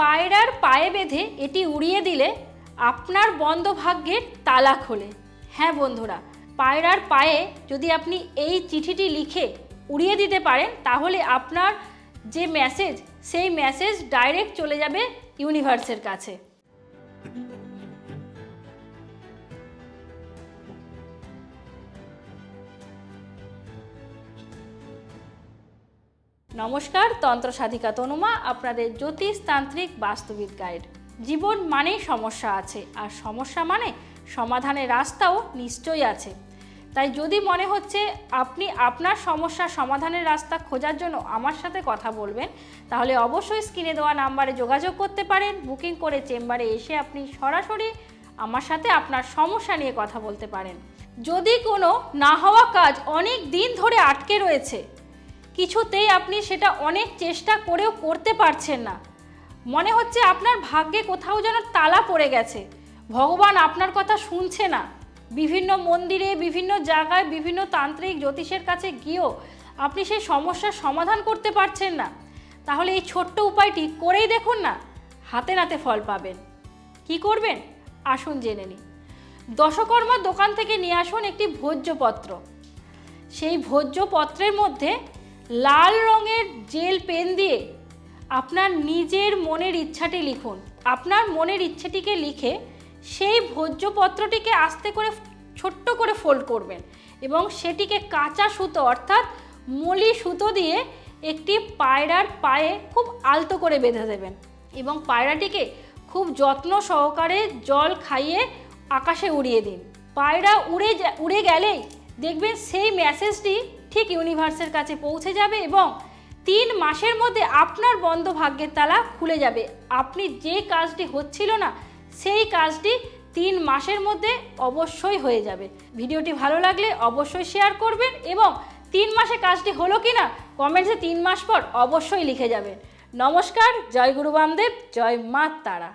পায়রার পায়ে বেঁধে এটি উড়িয়ে দিলে আপনার বন্ধ ভাগ্যের তালা খোলে। হ্যাঁ বন্ধুরা, পায়রার পায়ে যদি আপনি এই চিঠিটি লিখে উড়িয়ে দিতে পারেন, তাহলে আপনার যে মেসেজ সেই মেসেজ ডাইরেক্ট চলে যাবে ইউনিভার্সের কাছে। নমস্কার, তন্ত্র সাধিকা তনুমা, আপনাদের জ্যোতিষ তান্ত্রিক বাস্তুবিদ গাইড। জীবন মানেই সমস্যা আছে, আর সমস্যা মানে সমাধানের রাস্তাও নিশ্চয়ই আছে। তাই যদি মনে হচ্ছে আপনি আপনার সমস্যার সমাধানের রাস্তা খোঁজার জন্য আমার সাথে কথা বলবেন, তাহলে অবশ্যই স্ক্রিনে দেওয়া নাম্বারে যোগাযোগ করতে পারেন। বুকিং করে চেম্বারে এসে আপনি সরাসরি আমার সাথে আপনার সমস্যা নিয়ে কথা বলতে পারেন। যদি কোনো না হওয়া কাজ অনেক দিন ধরে আটকে রয়েছে কিছুতেই আপনি সেটা অনেক চেষ্টা করেও করতে পারছেন না। মনে হচ্ছে আপনার ভাগ্যে কোথাও যেন তালা পড়ে গেছে। ভগবান আপনার কথা শুনছে না। বিভিন্ন মন্দিরে, বিভিন্ন জায়গায়, বিভিন্ন তান্ত্রিক জ্যোতিষের কাছে গিয়েও আপনি সেই সমস্যার সমাধান করতে পারছেন না। তাহলে এই ছোট্ট উপায়টি করেই দেখুন না, হাতে নাতে ফল পাবেন। কি করবেন? আসুন জেনে নিই। দশকর্মার দোকান থেকে নিয়ে আসুন একটি ভোজ্যপত্র। সেই ভোজ্যপত্রের মধ্যে লাল রঙের জেল পেন দিয়ে আপনার নিজের মনের ইচ্ছাটি লিখুন। আপনার মনের ইচ্ছেটিকে লিখে সেই ভোজ্যপত্রটিকে আস্তে করে ছোট্ট করে ফোল্ড করবেন এবং সেটিকে কাঁচা সুতো অর্থাৎ মলি সুতো দিয়ে একটি পায়রার পায়ে খুব আলতো করে বেঁধে দেবেন এবং পায়রাটিকে খুব যত্ন সহকারে জল খাইয়ে আকাশে উড়িয়ে দিন। পায়রা উড়ে উড়ে গেলেই দেখবেন সেই মেসেজটি ঠিক ইউনিভার্সের কাছে পৌঁছে যাবে এবং তিন মাসের মধ্যে আপনার বন্ধ ভাগ্যের তালা খুলে যাবে। আপনি যে কাজটি হচ্ছিল না, সেই কাজটি তিন মাসের মধ্যে অবশ্যই হয়ে যাবে। ভিডিওটি ভালো লাগলে অবশ্যই শেয়ার করবেন এবং তিন মাসে কাজটি হলো কি না কমেন্টসে তিন মাস পর অবশ্যই লিখে যাবেন। নমস্কার, জয় গুরু বামদেব, জয় মা তারা।